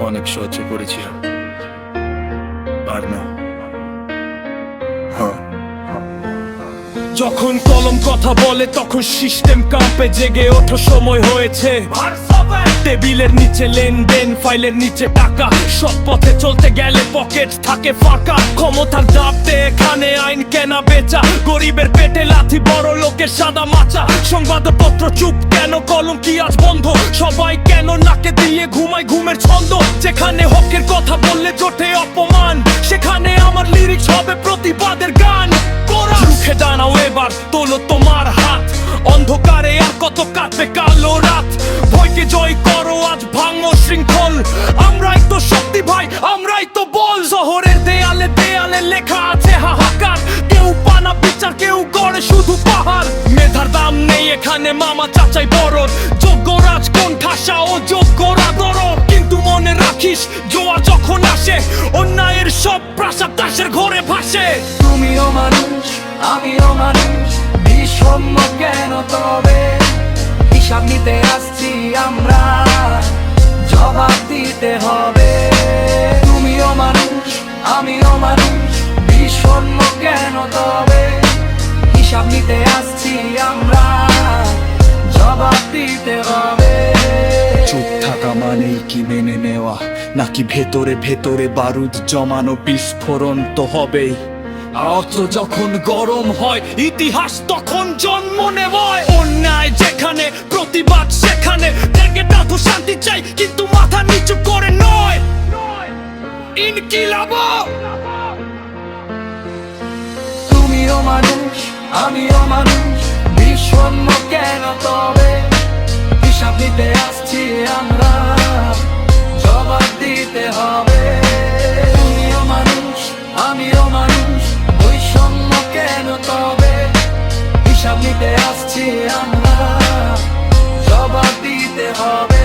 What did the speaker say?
অনেক সহ্য করেছি। আর না। হ্যাঁ। যখন কলম কথা বলে, তখন সিস্টেম কাঁপে, জেগে ওঠো সময় হয়েছে। টেবিলের নিচে লেনদেন, ফাইলের নিচে টাকা। সব পথে চলতে গেলে পকেট থাকে ফাঁকা। ক্ষমতার দাপতে এখানে আইন কেনা বেচা। গরিবের পেটে লাথি, বড় লোকের সাদা মাচা। সংবাদপত্র চুপ কেন? কলম কি আজ বন্ধ? সবাই কেন নাকে দিয়ে ঘুমায় ঘুমের ছন্দ? যেখানে হকের কথা বললে জোটে অপমান। সেখানে আমার লিরিক্স হবে প্রতিবাদের গান। কোরআন রুখে দাঁড়াও এবার, তোলো তোমার হাত। অন্ধকারে আর কত কাটবে কালো রাত? ভয়কে জয় করো, আজ ভাঙো শৃঙ্খল। আমরাই তো শক্তি ভাই, আমরাই তো বল। শহরের দেয়ালে দেয়ালে লেখা আছে হাহাকার। বিচার কেউ করে শুধু পাহাড়। মেধার দাম নেই এখানে, মামা চাচাই বড় যোগ্য রাজ কোন ঠাসা ও যোগ্য রাদর কিন্তু মনে রাখিস জোয়া যখন আসে, অন্যায়ের সব প্রাসাদ দাসের ঘরে ভাসে। তুমিও মানুষ, আমিও মানুষ বিষম্য কেন তবে? হিসাব নিতে আসছি আমরা, জবাব দিতে হবে। তুমিও মানুষ, আমিও মানুষ জবাব হবে চুপ থাকা মানেই কি মেনে নেওয়া? নাকি ভেতরে ভেতরে বারুদ জমানো বিস্ফোরণ তো হবেই। অত যখন গরম হয়, ইতিহাস তখন জন্ম নেওয়ায়। অন্যায় যেখানে, প্রতিবাদ সেখানে। থেকে তো শান্তি চাই, কিন্তু মাথা নিচু করে নয়। ইনকিলাব! তুমিও মানুষ, আমিও মানুষ, বিষণ্ণ কেন? দিতে আসছি আমরা। জবাব দিতে হবে। তুমিও মানুষ, আমিও মানুষ, বৈষম্য কেন তবে? হিসাব নিতে আসছি আমরা। জবাব দিতে হবে।